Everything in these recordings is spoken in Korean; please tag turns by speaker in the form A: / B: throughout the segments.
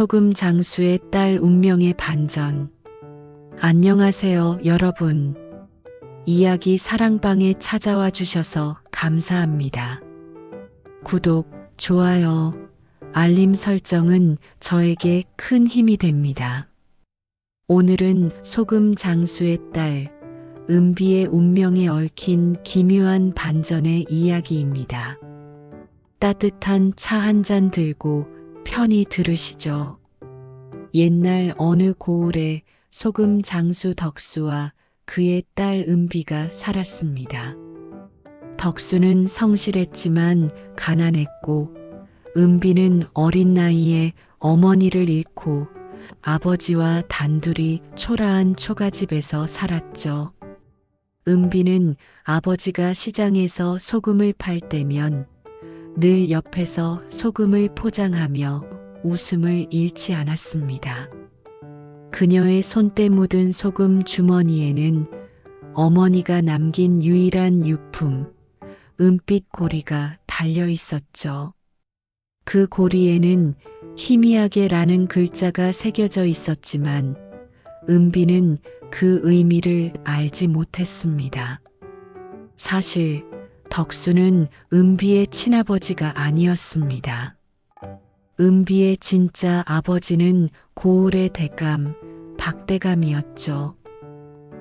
A: 소금 장수의 딸 운명의 반전. 안녕하세요, 여러분. 이야기 사랑방에 찾아와 주셔서 감사합니다. 구독, 좋아요, 알림 설정은 저에게 큰 힘이 됩니다. 오늘은 소금 장수의 딸, 은비의 운명에 얽힌 기묘한 반전의 이야기입니다. 따뜻한 차 한 잔 들고 편히 들으시죠. 옛날 어느 고을에 소금 장수 덕수와 그의 딸 은비가 살았습니다. 덕수는 성실했지만 가난했고 은비는 어린 나이에 어머니를 잃고 아버지와 단둘이 초라한 초가집에서 살았죠. 은비는 아버지가 시장에서 소금을 팔 때면 늘 옆에서 소금을 포장하며 웃음을 잃지 않았습니다. 그녀의 손때 묻은 소금 주머니에는 어머니가 남긴 유일한 유품, 은빛 고리가 달려 있었죠. 그 고리에는 희미하게라는 글자가 새겨져 있었지만 은비는 그 의미를 알지 못했습니다. 사실 덕수는 은비의 친아버지가 아니었습니다. 은비의 진짜 아버지는 고을의 대감, 박대감이었죠.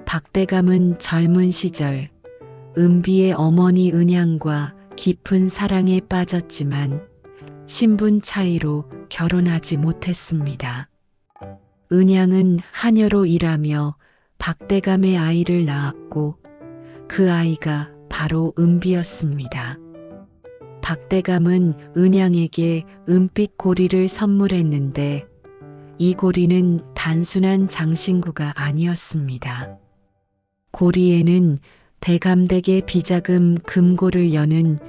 A: 박대감은 젊은 시절 은비의 어머니 은양과 깊은 사랑에 빠졌지만 신분 차이로 결혼하지 못했습니다. 은양은 하녀로 일하며 박대감의 아이를 낳았고 그 아이가 바로 은비였습니다. 박대감은 은양에게 은빛 고리를 선물했는데 이 고리는 단순한 장신구가 아니었습니다. 고리에는 대감댁의 비자금 금고를 여는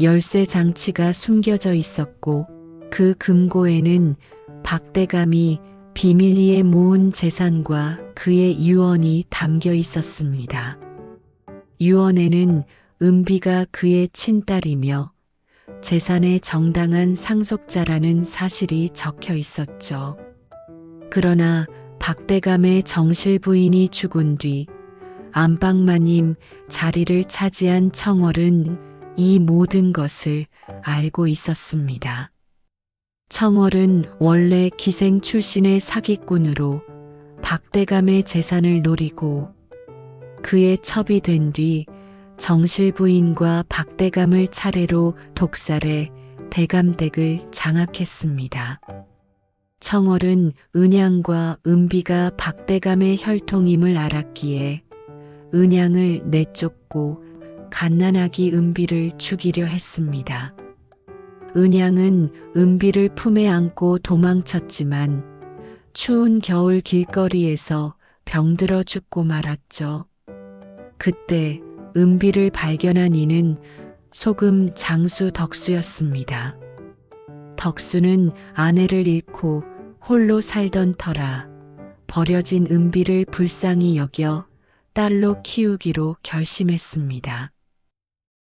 A: 열쇠 장치가 숨겨져 있었고 그 금고에는 박대감이 비밀리에 모은 재산과 그의 유언이 담겨 있었습니다. 유언에는 은비가 그의 친딸이며 재산의 정당한 상속자라는 사실이 적혀 있었죠. 그러나 박대감의 정실 부인이 죽은 뒤 안방마님 자리를 차지한 청월은 이 모든 것을 알고 있었습니다. 청월은 원래 기생 출신의 사기꾼으로 박대감의 재산을 노리고 그의 첩이 된 뒤 정실 부인과 박대감을 차례로 독살해 대감댁을 장악했습니다. 청월은 은양과 은비가 박대감의 혈통임을 알았기에 은양을 내쫓고 갓난아기 은비를 죽이려 했습니다. 은양은 은비를 품에 안고 도망쳤지만 추운 겨울 길거리에서 병들어 죽고 말았죠. 그때 은비를 발견한 이는 소금 장수 덕수였습니다. 덕수는 아내를 잃고 홀로 살던 터라 버려진 은비를 불쌍히 여겨 딸로 키우기로 결심했습니다.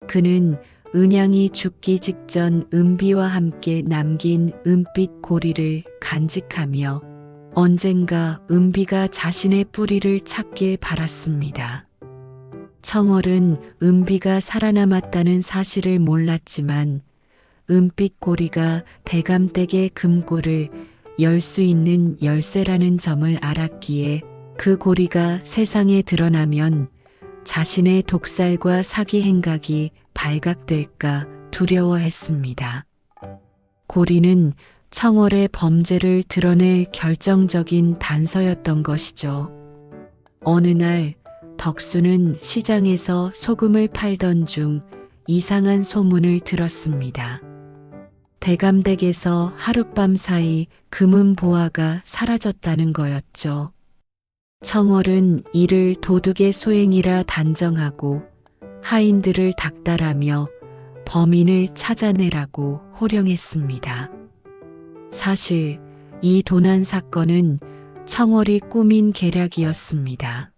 A: 그는 은양이 죽기 직전 은비와 함께 남긴 은빛 고리를 간직하며 언젠가 은비가 자신의 뿌리를 찾길 바랐습니다. 청월은 은비가 살아남았다는 사실을 몰랐지만 은빛 고리가 대감댁의 금고를 열 수 있는 열쇠라는 점을 알았기에 그 고리가 세상에 드러나면 자신의 독살과 사기 행각이 발각될까 두려워했습니다. 고리는 청월의 범죄를 드러낼 결정적인 단서였던 것이죠. 어느 날 덕수는 시장에서 소금을 팔던 중 이상한 소문을 들었습니다. 대감댁에서 하룻밤 사이 금은 보화가 사라졌다는 거였죠. 청월은 이를 도둑의 소행이라 단정하고 하인들을 닥달하며 범인을 찾아내라고 호령했습니다. 사실 이 도난 사건은 청월이 꾸민 계략이었습니다.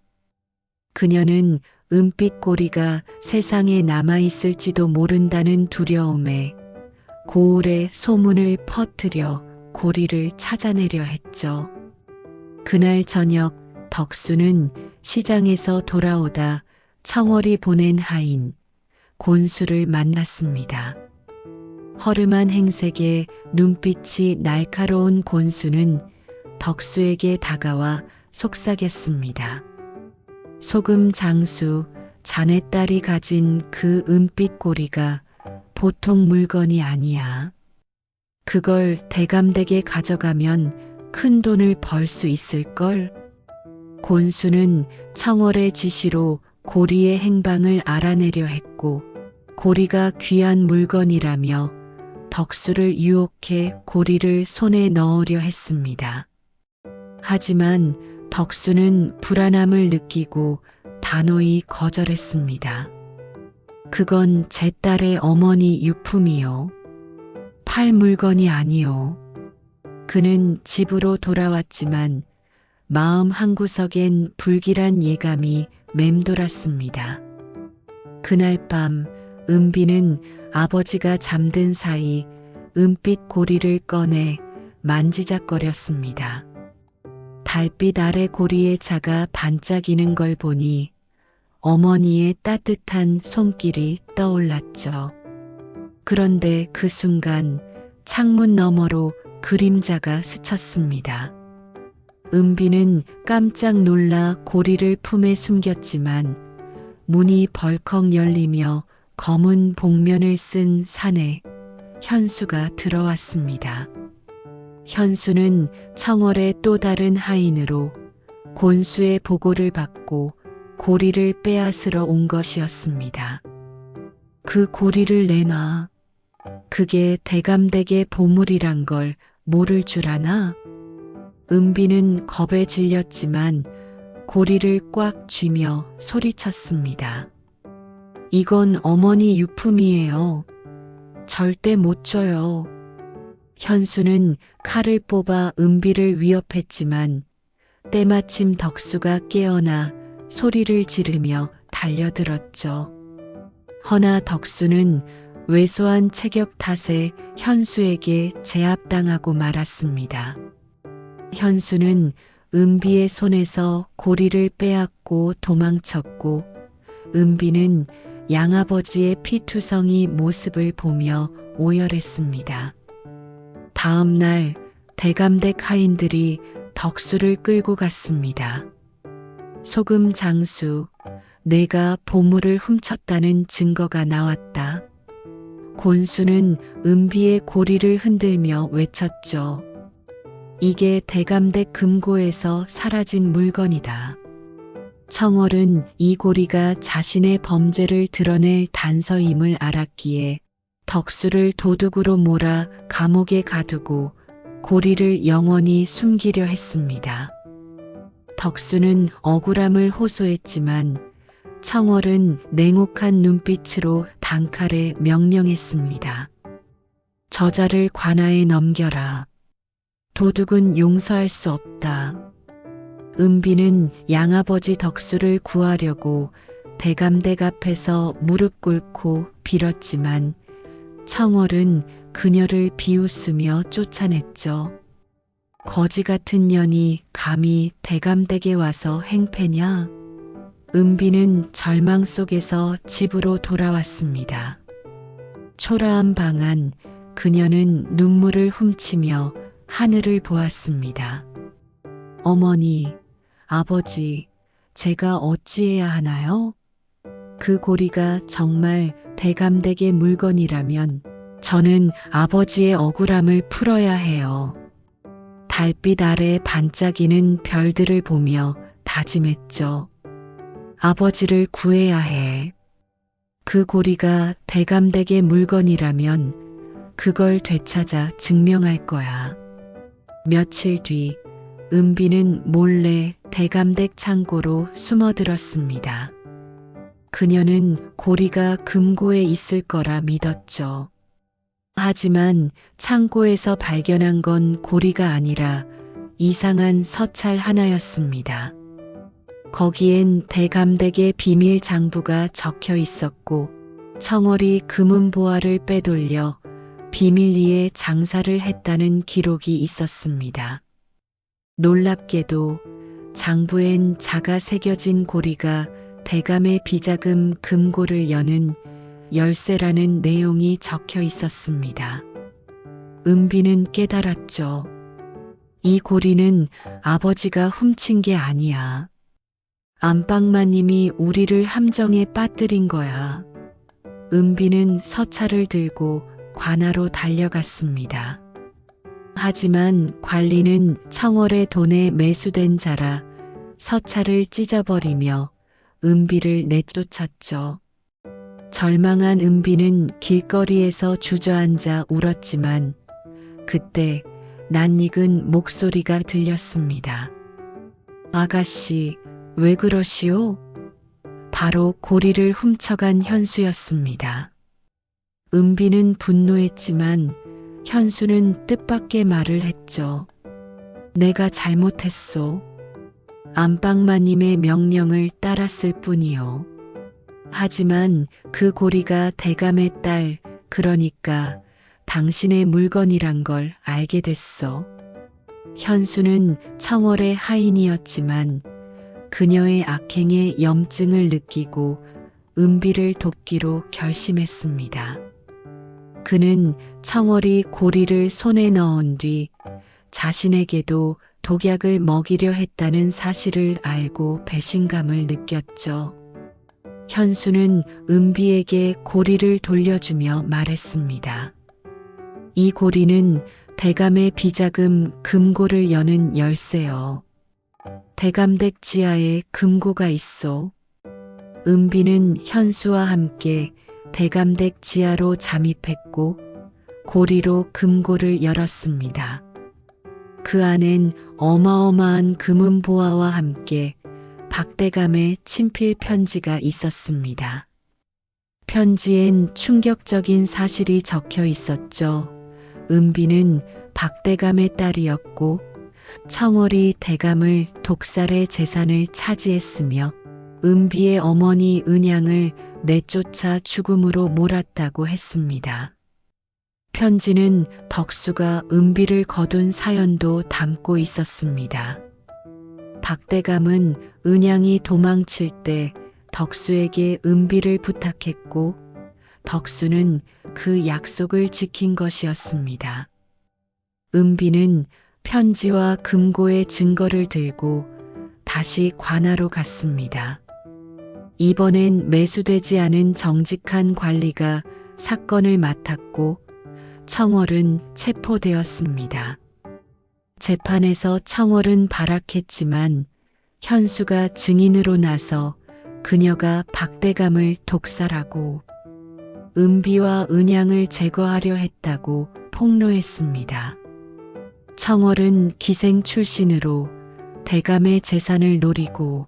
A: 그녀는 은빛 고리가 세상에 남아있을지도 모른다는 두려움에 고을에 소문을 퍼뜨려 고리를 찾아내려 했죠. 그날 저녁 덕수는 시장에서 돌아오다 청월이 보낸 하인 곤수를 만났습니다. 허름한 행색에 눈빛이 날카로운 곤수는 덕수에게 다가와 속삭였습니다. 소금 장수, 자네 딸이 가진 그 은빛 고리가 보통 물건이 아니야. 그걸 대감댁에 가져가면 큰 돈을 벌 수 있을걸? 곤수는 청월의 지시로 고리의 행방을 알아내려 했고, 고리가 귀한 물건이라며 덕수를 유혹해 고리를 손에 넣으려 했습니다. 하지만 덕수는 불안함을 느끼고 단호히 거절했습니다. 그건 제 딸의 어머니 유품이요. 팔 물건이 아니요. 그는 집으로 돌아왔지만 마음 한구석엔 불길한 예감이 맴돌았습니다. 그날 밤 은비는 아버지가 잠든 사이 은빛 고리를 꺼내 만지작거렸습니다. 달빛 아래 고리의 자가 반짝이는 걸 보니 어머니의 따뜻한 손길이 떠올랐죠. 그런데 그 순간 창문 너머로 그림자가 스쳤습니다. 은비는 깜짝 놀라 고리를 품에 숨겼지만 문이 벌컥 열리며 검은 복면을 쓴 사내 현수가 들어왔습니다. 현수는 청월의 또 다른 하인으로 곤수의 보고를 받고 고리를 빼앗으러 온 것이었습니다. 그 고리를 내놔. 그게 대감댁의 보물이란 걸 모를 줄 아나? 은비는 겁에 질렸지만 고리를 꽉 쥐며 소리쳤습니다. 이건 어머니 유품이에요. 절대 못 줘요. 현수는 칼을 뽑아 은비를 위협했지만 때마침 덕수가 깨어나 소리를 지르며 달려들었죠. 허나 덕수는 왜소한 체격 탓에 현수에게 제압당하고 말았습니다. 현수는 은비의 손에서 고리를 빼앗고 도망쳤고 은비는 양아버지의 피투성이 모습을 보며 오열했습니다. 다음 날 대감댁 하인들이 덕수를 끌고 갔습니다. 소금 장수, 내가 보물을 훔쳤다는 증거가 나왔다. 곤수는 은비의 고리를 흔들며 외쳤죠. 이게 대감댁 금고에서 사라진 물건이다. 청월은 이 고리가 자신의 범죄를 드러낼 단서임을 알았기에 덕수를 도둑으로 몰아 감옥에 가두고 고리를 영원히 숨기려 했습니다. 덕수는 억울함을 호소했지만 청월은 냉혹한 눈빛으로 단칼에 명령했습니다. 저자를 관아에 넘겨라. 도둑은 용서할 수 없다. 은비는 양아버지 덕수를 구하려고 대감댁 앞에서 무릎 꿇고 빌었지만 청월은 그녀를 비웃으며 쫓아냈죠. 거지 같은 년이 감히 대감댁에 와서 행패냐? 은비는 절망 속에서 집으로 돌아왔습니다. 초라한 방 안 그녀는 눈물을 훔치며 하늘을 보았습니다. 어머니, 아버지, 제가 어찌해야 하나요? 그 고리가 정말 대감댁의 물건이라면 저는 아버지의 억울함을 풀어야 해요. 달빛 아래 반짝이는 별들을 보며 다짐했죠. 아버지를 구해야 해. 그 고리가 대감댁의 물건이라면 그걸 되찾아 증명할 거야. 며칠 뒤 은비는 몰래 대감댁 창고로 숨어들었습니다. 그녀는 고리가 금고에 있을 거라 믿었죠. 하지만 창고에서 발견한 건 고리가 아니라 이상한 서찰 하나였습니다. 거기엔 대감댁의 비밀 장부가 적혀 있었고 청월이 금은 보화를 빼돌려 비밀리에 장사를 했다는 기록이 있었습니다. 놀랍게도 장부엔 자가 새겨진 고리가 대감의 비자금 금고를 여는 열쇠라는 내용이 적혀 있었습니다. 은비는 깨달았죠. 이 고리는 아버지가 훔친 게 아니야. 안방마님이 우리를 함정에 빠뜨린 거야. 은비는 서차를 들고 관하로 달려갔습니다. 하지만 관리는 청월의 돈에 매수된 자라 서차를 찢어버리며 은비를 내쫓았죠. 절망한 은비는 길거리에서 주저앉아 울었지만 그때 낯익은 목소리가 들렸습니다. 아가씨, 왜 그러시오? 바로 고리를 훔쳐간 현수였습니다. 은비는 분노했지만 현수는 뜻밖의 말을 했죠. 내가 잘못했소. 안방마님의 명령을 따랐을 뿐이요. 하지만 그 고리가 대감의 딸, 그러니까 당신의 물건이란 걸 알게 됐어. 현수는 청월의 하인이었지만 그녀의 악행에 염증을 느끼고 은비를 돕기로 결심했습니다. 그는 청월이 고리를 손에 넣은 뒤 자신에게도 독약을 먹이려 했다는 사실을 알고 배신감을 느꼈죠. 현수는 은비에게 고리를 돌려주며 말했습니다. 이 고리는 대감의 비자금 금고를 여는 열쇠요. 대감댁 지하에 금고가 있어. 은비는 현수와 함께 대감댁 지하로 잠입했고 고리로 금고를 열었습니다. 그 안엔 어마어마한 금은 보화와 함께 박대감의 친필 편지가 있었습니다. 편지엔 충격적인 사실이 적혀 있었죠. 은비는 박대감의 딸이었고 청월이 대감을 독살의 재산을 차지했으며 은비의 어머니 은양을 내쫓아 죽음으로 몰았다고 했습니다. 편지는 덕수가 은비를 거둔 사연도 담고 있었습니다. 박대감은 은양이 도망칠 때 덕수에게 은비를 부탁했고 덕수는 그 약속을 지킨 것이었습니다. 은비는 편지와 금고의 증거를 들고 다시 관하로 갔습니다. 이번엔 매수되지 않은 정직한 관리가 사건을 맡았고 청월은 체포되었습니다. 재판에서 청월은 발악했지만 현수가 증인으로 나서 그녀가 박대감을 독살하고 은비와 은양을 제거하려 했다고 폭로했습니다. 청월은 기생 출신으로 대감의 재산을 노리고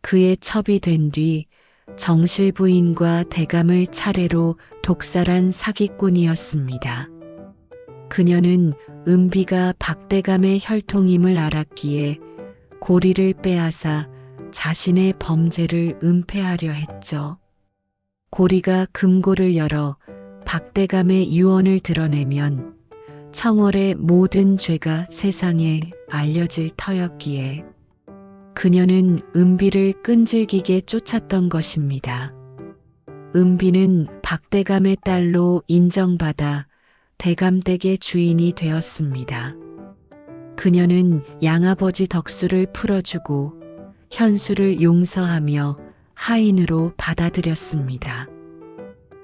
A: 그의 첩이 된 뒤 정실 부인과 대감을 차례로 독살한 사기꾼이었습니다. 그녀는 은비가 박대감의 혈통임을 알았기에 고리를 빼앗아 자신의 범죄를 은폐하려 했죠. 고리가 금고를 열어 박대감의 유언을 드러내면 청월의 모든 죄가 세상에 알려질 터였기에 그녀는 은비를 끈질기게 쫓았던 것입니다. 은비는 박대감의 딸로 인정받아 대감댁의 주인이 되었습니다. 그녀는 양아버지 덕수를 풀어주고 현수를 용서하며 하인으로 받아들였습니다.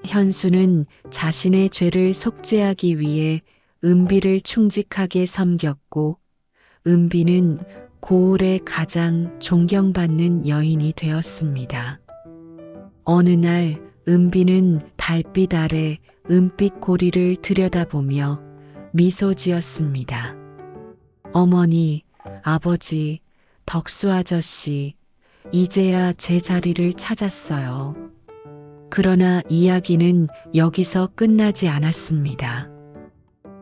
A: 현수는 자신의 죄를 속죄하기 위해 은비를 충직하게 섬겼고 은비는 고을의 가장 존경받는 여인이 되었습니다. 어느 날 은비는 달빛 아래 은빛 고리를 들여다보며 미소 지었습니다. 어머니, 아버지, 덕수 아저씨, 이제야 제 자리를 찾았어요. 그러나 이야기는 여기서 끝나지 않았습니다.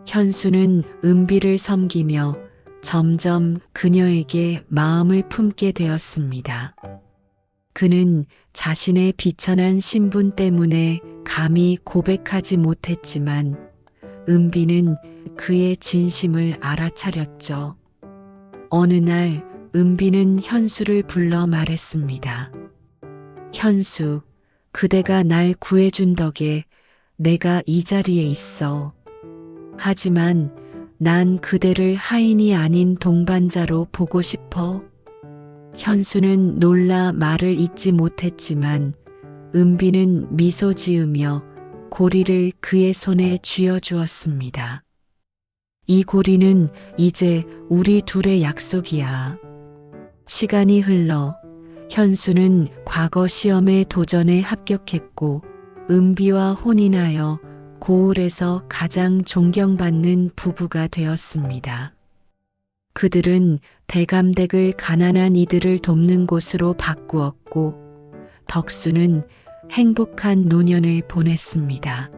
A: 현수는 은비를 섬기며 점점 그녀에게 마음을 품게 되었습니다. 그는 자신의 비천한 신분 때문에 감히 고백하지 못했지만 은비는 그의 진심을 알아차렸죠. 어느 날 은비는 현수를 불러 말했습니다. 현수, 그대가 날 구해준 덕에 내가 이 자리에 있어. 하지만 난 그대를 하인이 아닌 동반자로 보고 싶어. 현수는 놀라 말을 잇지 못했지만 은비는 미소 지으며 고리를 그의 손에 쥐어 주었습니다. 이 고리는 이제 우리 둘의 약속이야. 시간이 흘러 현수는 과거 시험에 도전에 합격했고 은비와 혼인하여 고을에서 가장 존경받는 부부가 되었습니다. 그들은 대감댁을 가난한 이들을 돕는 곳으로 바꾸었고 덕수는 행복한 노년을 보냈습니다.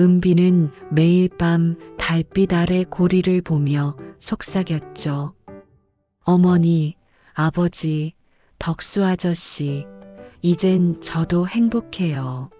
A: 은비는 매일 밤 달빛 아래 고리를 보며 속삭였죠. 어머니, 아버지, 덕수 아저씨, 이젠 저도 행복해요.